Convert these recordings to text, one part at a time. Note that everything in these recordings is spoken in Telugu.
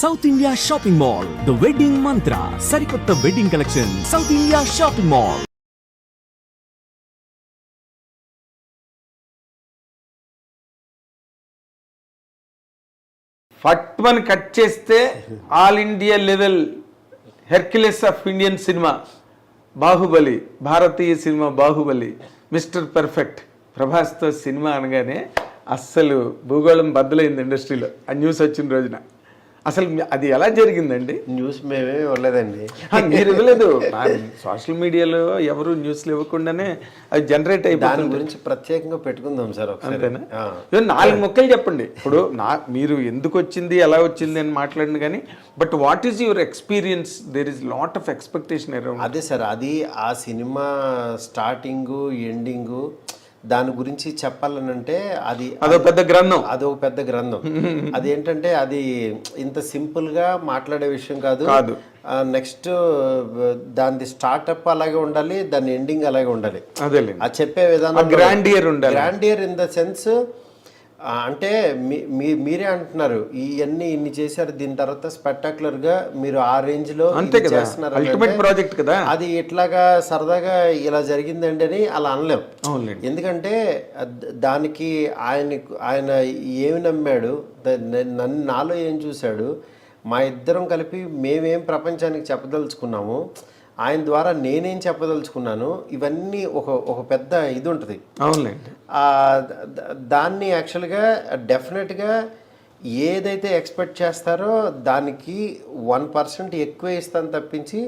South India shopping mall the wedding mantra సరికొత్త wedding collection South India shopping mall ఫట్మని cut చేస్తే all India level Hercules of Indian cinema Baahubali Bharatiya cinema Baahubali mister perfect ప్రభాస్తో సినిమా అనగానే అస్సలు భూగోళం బద్దలైంది ఇండస్ట్రీలో ఆ న్యూస్ వచ్చిన రోజున. అసలు అది ఎలా జరిగిందండి? న్యూస్ మేమే ఇవ్వలేదండి. మీరు ఇవ్వలేదు. సోషల్ మీడియాలో ఎవరు న్యూస్లు ఇవ్వకుండానే అది జనరేట్ దాని అయిపోతుంది గురించి ప్రత్యేకంగా పెట్టుకుందాం సార్ ఒకసారి. అంతేనా? నాలుగు ముక్కలు చెప్పండి. ఇప్పుడు నా మీరు ఎందుకు వచ్చింది ఎలా వచ్చింది అని మాట్లాడండి కానీ but what is your experience there is lot of expectation around అదే సార్ అది ఆ సినిమా స్టార్టింగు ఎండింగు దాని గురించి చెప్పాలనంటే అది అదో పెద్ద గ్రంథం. అది ఒక పెద్ద గ్రంథం. అదేంటంటే అది ఇంత సింపుల్గా మాట్లాడే విషయం కాదు. నెక్స్ట్ దాని స్టార్ట్అప్ అలాగే ఉండాలి దాని ఎండింగ్ అలాగే ఉండాలి. అదేలేండి. ఆ చెప్పే విధానం గ్రాండియర్ ఉండాలి. గ్రాండియర్ ఇన్ ద సెన్స్ అంటే మీ- మీరే అంటున్నారు ఇవన్నీ ఇన్ని చేశారు దీని తర్వాత స్పెక్టాకులర్గా మీరు ఆ రేంజ్లో అంతే కదా అల్టిమేట్ ప్రాజెక్ట్ కదా. అది ఇట్లాగా సరదాగా ఇలా జరిగిందండి అని అలా అనలేం. ఎందుకంటే దానికి ఆయన ఆయన ఏమి నమ్మాడు నన్ను నాలో ఏం చూశాడు మా ఇద్దరం కలిపి మేమేం ప్రపంచానికి చెప్పదలుచుకున్నాము ఆయన ద్వారా నేనేం చెప్పదలుచుకున్నాను ఇవన్నీ ఒక ఒక పెద్ద ఇది ఉంటుంది. అవునులేండి. దాన్ని యాక్చువల్గా డెఫినెట్గా ఏదైతే ఎక్స్పెక్ట్ చేస్తారో దానికి వన్ పర్సెంట్ ఎక్కువ ఇస్తాను తప్పించి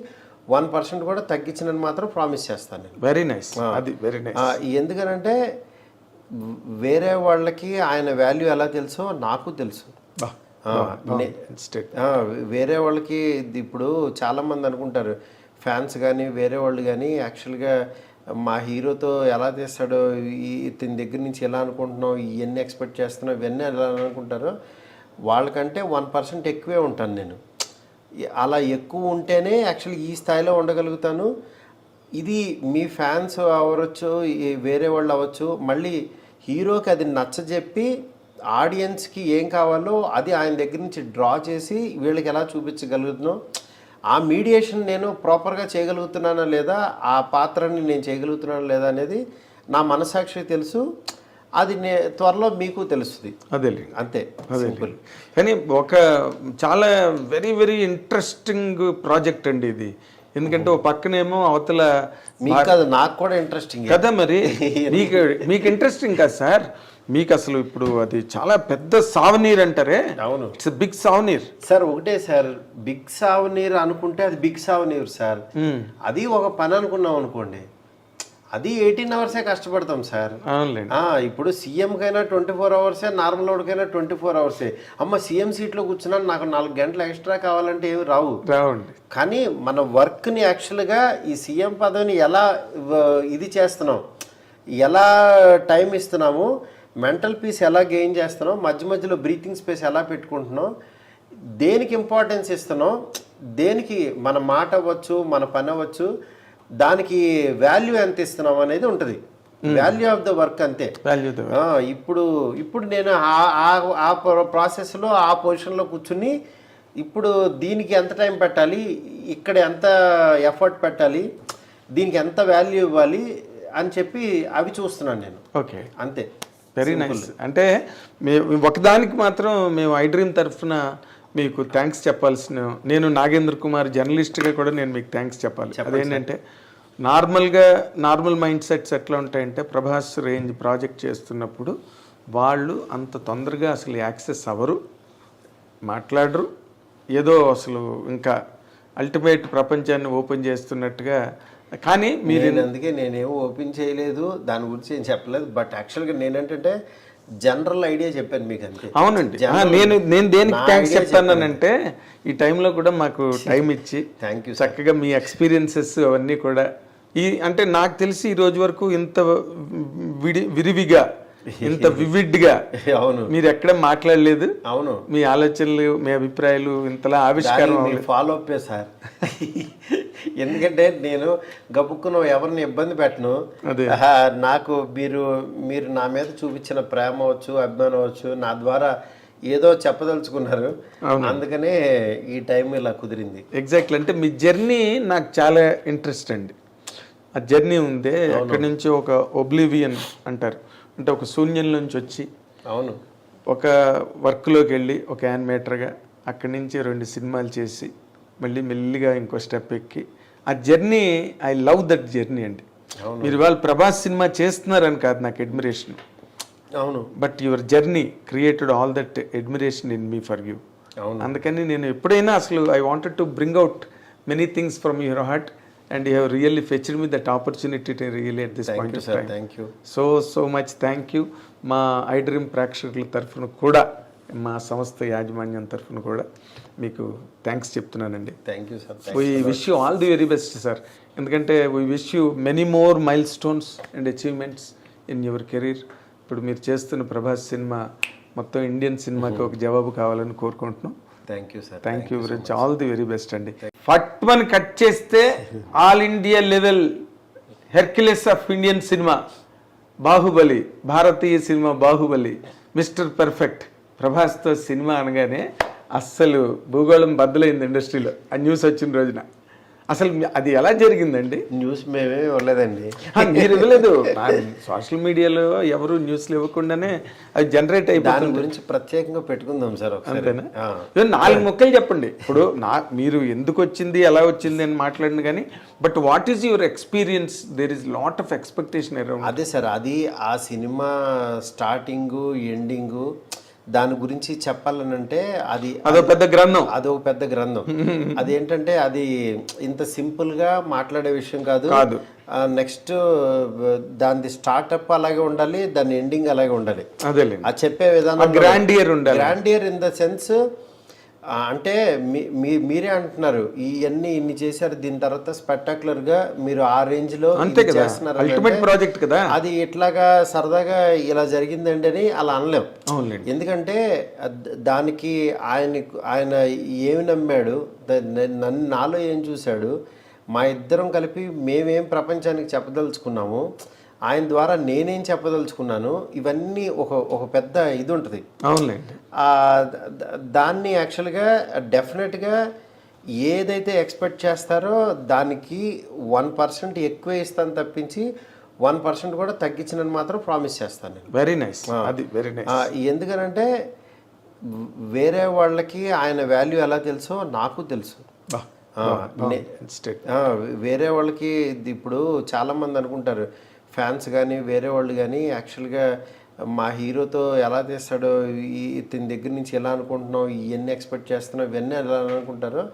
వన్ పర్సెంట్ కూడా తగ్గించినని మాత్రం ప్రామిస్ చేస్తాను వెరీ నైస్ అది వెరీ నైస్ ఎందుకనంటే వేరే వాళ్ళకి ఆయన వాల్యూ ఎలా తెలుసో నాకు తెలుసు. వేరే వాళ్ళకి ఇప్పుడు చాలామంది అనుకుంటారు ఫ్యాన్స్ కానీ వేరే వాళ్ళు కానీ యాక్చువల్గా మా హీరోతో ఎలా తీస్తాడో ఈ ఇతని దగ్గర నుంచి ఎలా అనుకుంటున్నావు ఇవన్నీ ఎక్స్పెక్ట్ చేస్తున్నావు ఇవన్నీ ఎలా అనుకుంటారో వాళ్ళకంటే వన్ పర్సెంట్ ఎక్కువే ఉంటాను నేను. అలా ఎక్కువ ఉంటేనే యాక్చువల్లీ ఈ స్థాయిలో ఉండగలుగుతాను. ఇది మీ ఫ్యాన్స్ అవ్వచ్చు వేరే వాళ్ళు అవ్వచ్చు మళ్ళీ హీరోకి అది నచ్చజెప్పి ఆడియన్స్కి ఏం కావాలో అది ఆయన దగ్గర నుంచి డ్రా చేసి వీళ్ళకి ఎలా చూపించగలుగుతున్నాం? ఆ మీడియేషన్ నేను ప్రాపర్గా చేయగలుగుతున్నానా లేదా? ఆ పాత్రని నేను చేయగలుగుతున్నానా లేదా అనేది నా మనసాక్షి తెలుసు. అది నే త్వరలో మీకు తెలుస్తుంది. అదేలేండి అంతే. సింపుల్ కానీ ఒక చాలా వెరీ వెరీ ఇంట్రెస్టింగ్ ప్రాజెక్ట్ అండి ఇది. ఎందుకంటే ఒక పక్కనేమో అవతల మీకు నాకు కూడా ఇంట్రెస్టింగ్ కదా మరి? మీకు మీకు ఇంట్రెస్టింగ్ కదా సార్? మీకు అసలు ఇప్పుడు అది చాలా పెద్ద సావనీర్ అంటారే? అవును. ఇట్స్ బిగ్ సావనీర్ సార్ ఒకటే సార్ బిగ్ సావనీర్ అనుకుంటే అది బిగ్ సావనీర్ సార్. అది ఒక పని అనుకున్నాం అనుకోండి అది ఎయిటీన్ అవర్సే కష్టపడతాం సార్. ఇప్పుడు సీఎంకైనా ట్వంటీ ఫోర్ అవర్సే నార్మల్ వాడికైనా ట్వంటీ ఫోర్ అవర్సే అమ్మ సీఎం సీట్లో కూర్చున్నాను నాకు నాలుగు గంటలు ఎక్స్ట్రా కావాలంటే ఏమి రావు. కానీ మన వర్క్ని యాక్చువల్గా ఈ సీఎం పదవిని ఎలా ఇది చేస్తున్నాం ఎలా టైం ఇస్తున్నాము మెంటల్ పీస్ ఎలా గెయిన్ చేస్తున్నాం మధ్య మధ్యలో బ్రీతింగ్ స్పేస్ ఎలా పెట్టుకుంటున్నాం దేనికి ఇంపార్టెన్స్ ఇస్తున్నాం దేనికి మన మాట అవ్వచ్చు మన పని అవ్వచ్చు దానికి వాల్యూ ఎంత ఇస్తున్నాం అనేది ఉంటుంది. వాల్యూ ఆఫ్ ద వర్క్ అంతే. ఇప్పుడు ఇప్పుడు నేను ఆ- ఆ- ఆ ప్ర- ప్రాసెస్లో ఆ పొజిషన్లో కూర్చుని ఇప్పుడు దీనికి ఎంత టైం పెట్టాలి ఇక్కడ ఎంత ఎఫర్ట్ పెట్టాలి దీనికి ఎంత వాల్యూ ఇవ్వాలి అని చెప్పి అవి చూస్తున్నాను నేను. ఓకే. అంతే. వెరీ నైస్ అంటే మేము ఒకదానికి మాత్రం మేము ఐ డ్రీమ్ తరఫున మీకు థ్యాంక్స్ చెప్పాల్సిన నేను నాగేంద్ర కుమార్ జర్నలిస్ట్గా కూడా నేను మీకు థ్యాంక్స్ చెప్పాలి. అదేంటంటే నార్మల్గా నార్మల్ మైండ్ సెట్స్ ఎట్లా ఉంటాయంటే ప్రభాస్ రేంజ్ ప్రాజెక్ట్ చేస్తున్నప్పుడు వాళ్ళు అంత తొందరగా అసలు యాక్సెస్ అవ్వరు మాట్లాడరు ఏదో అసలు ఇంకా అల్టిమేట్ ప్రపంచాన్ని ఓపెన్ చేస్తున్నట్టుగా కానీ మీరు అందుకే నేనేం ఓపెన్ చేయలేదు దాని గురించి ఏం చెప్పలేదు. బట్ యాక్చువల్గా నేనేంటంటే జనరల్ ఐడియా చెప్పాను మీకు అంతే. అవునండి. నేను నేను దేనికి థ్యాంక్స్ చెప్తానంటే ఈ టైంలో కూడా మాకు టైం ఇచ్చి థ్యాంక్ యూ చక్కగా మీ ఎక్స్పీరియన్సెస్ అవన్నీ కూడా ఈ అంటే నాకు తెలిసి ఈ రోజు వరకు ఇంత విడి విరివిగా ఇంత వివిడ్గా అవును. మీరు ఎక్కడ మాట్లాడలేదు? అవును. మీ ఆలోచనలు మీ అభిప్రాయాలు ఇంతలా ఆవిష్కారం ఫాలో అప్ సార్? ఎందుకంటే నేను గబుక్కున ఎవరిని ఇబ్బంది పెట్టను. నాకు మీరు మీరు నా మీద చూపించిన ప్రేమ అవచ్చు అభిమానం అవచ్చు నా ద్వారా ఏదో చెప్పదలుచుకున్నారు. అందుకనే ఈ టైం ఇలా కుదిరింది. ఎగ్జాక్ట్లీ అంటే మీ జర్నీ నాకు చాలా ఇంట్రెస్ట్ అండి. ఆ జర్నీ ఉందే అక్కడి నుంచి ఒక ఒబ్లివియన్ అంటారు. అంటే ఒక శూన్యం నుంచి వచ్చి అవును. ఒక వర్క్లోకి వెళ్ళి ఒక యానిమేటర్గా అక్కడి నుంచి రెండు సినిమాలు చేసి మళ్ళీ మెల్లిగా ఇంకో స్టెప్ ఎక్కి. ఆ journey I love that journey అండి. మీరు ఇవాళ ప్రభాస్ సినిమా చేస్తున్నారని కాదు నాకు అడ్మిరేషన్. అవును. But your journey created all that admiration in me for you. అవును. అందుకని నేను ఎప్పుడైనా అసలు I wanted to bring out many things from your heart. And you have really fetched me that opportunity to really at this thank point thank you so so much thank you మా ఐడ్రీమ్ ప్రేక్షకుల తరఫున కూడా మా సంస్థ యాజమాన్యం తరఫున కూడా మీకు థ్యాంక్స్ చెప్తున్నానండి. Thank you sir we wish you all the very best sir ఎందుకంటే we wish you many more milestones and achievements in your career ఇప్పుడు మీరు చేస్తున్న ప్రభాస్ సినిమా మొత్తం ఇండియన్ సినిమాకి ఒక జవాబు కావాలని కోరుకుంటున్నాం. Thank you sir thank you very much all the very best అండి. ఫట్ వన్ కట్ చేస్తే all India level Hercules of Indian cinema Baahubali Bharatiya cinema Baahubali mister perfect ప్రభాస్తో సినిమా అనగానే అస్సలు భూగోళం బద్దలైంది ఇండస్ట్రీలో. ఆ న్యూస్ వచ్చిన రోజున. అసలు అది ఎలా జరిగిందండి? న్యూస్ మేమే ఇవ్వలేదండి. మీరు ఇవ్వలేదు. సోషల్ మీడియాలో ఎవరు న్యూస్లు ఇవ్వకుండానే అది జనరేట్ దాని అయిపోతుంది. గురించి ప్రత్యేకంగా పెట్టుకుందాం సార్ ఒకసారి. అంతేనా? నాలుగు ముక్కలు చెప్పండి. ఇప్పుడు నా మీరు ఎందుకు వచ్చింది ఎలా వచ్చింది అని మాట్లాడిన కానీ but what is your experience there is lot of expectation around అదే సార్ అది ఆ సినిమా స్టార్టింగు ఎండింగు దాని గురించి చెప్పాలనంటే అది అదో పెద్ద గ్రంథం. అది ఒక పెద్ద గ్రంథం. అదేంటంటే అది ఇంత సింపుల్గా మాట్లాడే విషయం కాదు. నెక్స్ట్ దాని స్టార్ట్అప్ అలాగే ఉండాలి దాని ఎండింగ్ అలాగే ఉండాలి. అదేలేండి. ఆ చెప్పే విధానం గ్రాండియర్ ఉండాలి. గ్రాండియర్ ఇన్ ద సెన్స్ అంటే మీ- మీరే అంటున్నారు ఇవన్నీ ఇన్ని చేశారు దీని తర్వాత స్పెక్టాకులర్గా మీరు ఆ రేంజ్లో అంతే కదా అల్టిమేట్ ప్రాజెక్ట్ కదా. అది ఇట్లాగా సరదాగా ఇలా జరిగిందండి అని అలా అనలేం. ఎందుకంటే దానికి ఆయన ఆయన ఏమి నమ్మాడు నన్ను నాలో ఏం చూశాడు మా ఇద్దరం కలిపి మేమేం ప్రపంచానికి చెప్పదలుచుకున్నాము ఆయన ద్వారా నేనేం చెప్పదలుచుకున్నాను ఇవన్నీ ఒక ఒక పెద్ద ఇది ఉంటుంది అవునులేండి దాన్ని యాక్చువల్గా డెఫినెట్గా ఏదైతే ఎక్స్పెక్ట్ చేస్తారో దానికి వన్ పర్సెంట్ ఎక్కువ ఇస్తాను తప్పించి వన్ పర్సెంట్ కూడా తగ్గించినని మాత్రం ప్రామిస్ చేస్తాను వెరీ నైస్ అది వెరీ నైస్ ఎందుకనంటే వేరే వాళ్ళకి ఆయన వాల్యూ ఎలా తెలుసో నాకు తెలుసు. వేరే వాళ్ళకి ఇప్పుడు చాలామంది అనుకుంటారు ఫ్యాన్స్ కానీ వేరే వాళ్ళు కానీ యాక్చువల్గా మా హీరోతో ఎలా తీస్తాడో ఈ ఇతని దగ్గర నుంచి ఎలా అనుకుంటున్నావు ఇవన్నీ ఎక్స్పెక్ట్ చేస్తున్నావు ఇవన్నీ ఎలా అనుకుంటారో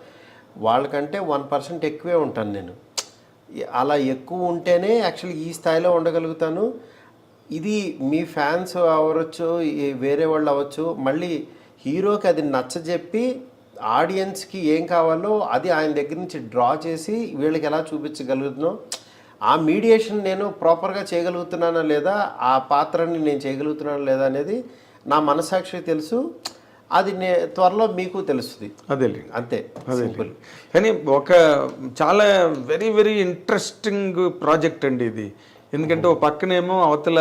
వాళ్ళకంటే వన్ పర్సెంట్ ఎక్కువే ఉంటాను నేను. అలా ఎక్కువ ఉంటేనే యాక్చువల్లీ ఈ స్థాయిలో ఉండగలుగుతాను. ఇది మీ ఫ్యాన్స్ అవ్వచ్చు వేరే వాళ్ళు అవ్వచ్చు మళ్ళీ హీరోకి అది నచ్చజెప్పి ఆడియన్స్కి ఏం కావాలో అది ఆయన దగ్గర నుంచి డ్రా చేసి వీళ్ళకి ఎలా చూపించగలుగుతున్నాం ఆ మీడియేషన్ నేను ప్రాపర్గా చేయగలుగుతున్నానా లేదా ఆ పాత్రని నేను చేయగలుగుతున్నానా లేదా అనేది నా మనసాక్షికి తెలుసు. అది నే త్వరలో మీకు తెలుస్తుంది. అదేలేండి అంతే. సింపుల్ కానీ ఒక చాలా వెరీ వెరీ ఇంట్రెస్టింగ్ ప్రాజెక్ట్ అండి ఇది. ఎందుకంటే ఒక పక్కనేమో అవతల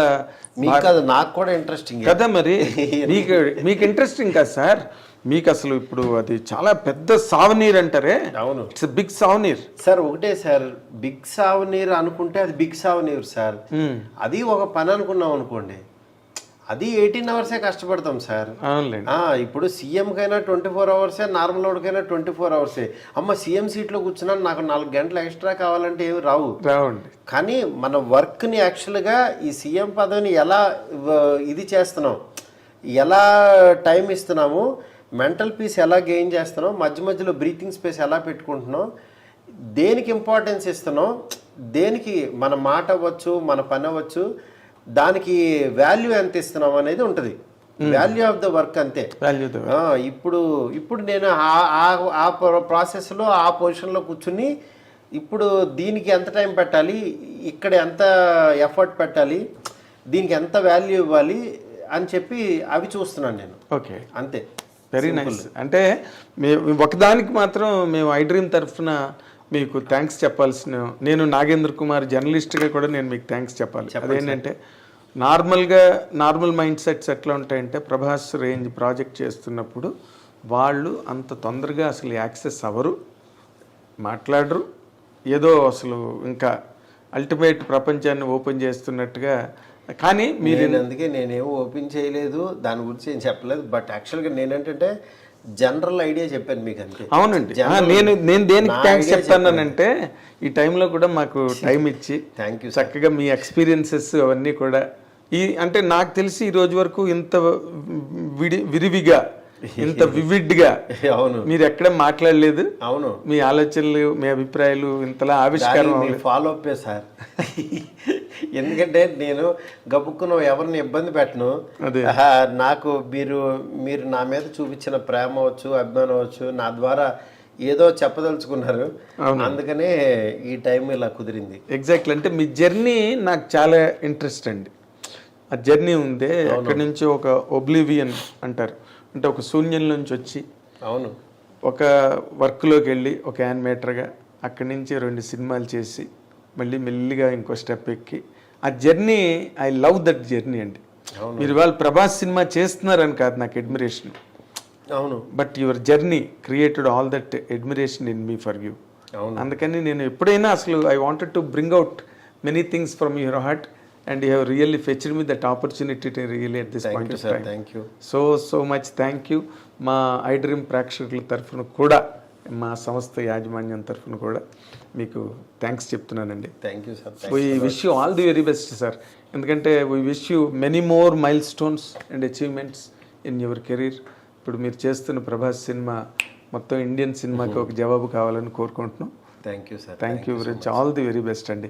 మీకు కాదు నాకు కూడా ఇంట్రెస్టింగ్ కదా మరి? మీకు మీకు ఇంట్రెస్టింగ్ కదా సార్? మీకు అసలు ఇప్పుడు అది చాలా పెద్ద సావనీర్ అంటారే? అవును. ఇట్స్ బిగ్ సావనీర్ సార్ ఒకటే సార్ బిగ్ సావనీర్ అనుకుంటే అది బిగ్ సావనీర్ సార్. అది ఒక పని అనుకున్నాం అనుకోండి అది ఎయిటీన్ అవర్సే కష్టపడతాం సార్. ఇప్పుడు సీఎం కైనా ట్వంటీ ఫోర్ అవర్సే నార్మల్ వాడికైనా ట్వంటీ ఫోర్ అవర్సే అమ్మ సీఎం సీట్లో కూర్చున్నాను నాకు నాలుగు గంటలు ఎక్స్ట్రా కావాలంటే ఏమి రావు. రావండి. కానీ మన వర్క్ని యాక్చువల్గా ఈ సీఎం పదవిని ఎలా ఇది చేస్తున్నాం ఎలా టైం ఇస్తున్నాము మెంటల్ పీస్ ఎలా గెయిన్ చేస్తున్నాం మధ్య మధ్యలో బ్రీతింగ్ స్పేస్ ఎలా పెట్టుకుంటున్నాం దేనికి ఇంపార్టెన్స్ ఇస్తున్నాం దేనికి మన మాట అవ్వచ్చు మన పని అవ్వచ్చు దానికి వాల్యూ ఎంత ఇస్తున్నాం అనేది ఉంటుంది. వాల్యూ ఆఫ్ ద వర్క్ అంతే. ఇప్పుడు ఇప్పుడు నేను ఆ- ఆ- ఆ ప్ర- ప్రాసెస్లో ఆ పొజిషన్లో కూర్చుని ఇప్పుడు దీనికి ఎంత టైం పెట్టాలి? ఇక్కడ ఎంత ఎఫర్ట్ పెట్టాలి? దీనికి ఎంత వాల్యూ ఇవ్వాలి? అని చెప్పి అవి చూస్తున్నాను నేను. ఓకే అంతే. వెరీ నైస్ అంటే మేము ఒకదానికి మాత్రం మేము ఐడ్రీమ్ తరఫున మీకు థ్యాంక్స్ చెప్పాల్సిన నేను నాగేంద్ర కుమార్ జర్నలిస్ట్గా కూడా నేను మీకు థ్యాంక్స్ చెప్పాలి. అదేంటంటే నార్మల్గా నార్మల్ మైండ్ సెట్స్ ఎట్లా ఉంటాయంటే ప్రభాస్ రేంజ్ ప్రాజెక్ట్ చేస్తున్నప్పుడు వాళ్ళు అంత తొందరగా అసలు యాక్సెస్ అవ్వరు మాట్లాడరు ఏదో అసలు ఇంకా అల్టిమేట్ ప్రపంచాన్ని ఓపెన్ చేస్తున్నట్టుగా కానీ మీరు నేను అందుకే నేనేం ఓపెన్ చేయలేదు దాని గురించి ఏం చెప్పలేదు. బట్ యాక్చువల్గా నేనేంటంటే జనరల్ ఐడియా చెప్పాను మీకు అంతే. అవునండి. నేను నేను దేనికి థ్యాంక్స్ చెప్తానంటే ఈ టైంలో కూడా మాకు టైం ఇచ్చి థ్యాంక్ యూ చక్కగా మీ ఎక్స్పీరియన్సెస్ అవన్నీ కూడా ఈ అంటే నాకు తెలిసి ఈ రోజు వరకు ఇంత విడి విరివిగా ఇంత వివిడ్గా అవును. మీరు ఎక్కడ మాట్లాడలేదు. అవును. మీ ఆలోచనలు మీ అభిప్రాయాలు ఇంతలా ఆవిష్కారం. ఫాలో అప్పే సార్ ఎందుకంటే నేను గబుక్కున ఎవరిని ఇబ్బంది పెట్టను. నాకు మీరు మీరు నా మీద చూపించిన ప్రేమ అవచ్చు అభిమానం అవచ్చు నా ద్వారా ఏదో చెప్పదలుచుకున్నారు. అందుకనే ఈ టైం ఇలా కుదిరింది. ఎగ్జాక్ట్లీ అంటే మీ జర్నీ నాకు చాలా ఇంట్రెస్ట్ అండి. ఆ జర్నీ ఉందే అక్కడి నుంచి ఒక ఒబ్లివియన్ అంటారు. అంటే ఒక శూన్యం నుంచి వచ్చి అవును. ఒక వర్క్లోకి వెళ్ళి ఒక యానిమేటర్గా అక్కడి నుంచి రెండు సినిమాలు చేసి మళ్ళీ మెల్లిగా ఇంకో స్టెప్ ఎక్కి. ఆ journey I love that journey అండి. మీరు వాళ్ళు ప్రభాస్ సినిమా చేస్తున్నారని కాదు నాకు అడ్మిరేషన్ అవును. But your journey created all that admiration in me for you అవును. అందుకని నేను ఎప్పుడైనా అసలు I wanted to bring out many things from your heart and you have really fetched me that opportunity to really at this point thank you so so much thank you మా ఐ డ్రీమ్ ప్రేక్షకుల తరఫున కూడా మా సంస్థ యాజమాన్యం తరఫున కూడా మీకు థ్యాంక్స్ చెప్తున్నానండి. Thank you sir we wish you all the very best sir ఎందుకంటే we wish you many more milestones and achievements in your career ఇప్పుడు మీరు చేస్తున్న ప్రభాస్ సినిమా మొత్తం ఇండియన్ సినిమాకి ఒక జవాబు కావాలని కోరుకుంటున్నాం. Thank you sir thank you very much all the very best అండి.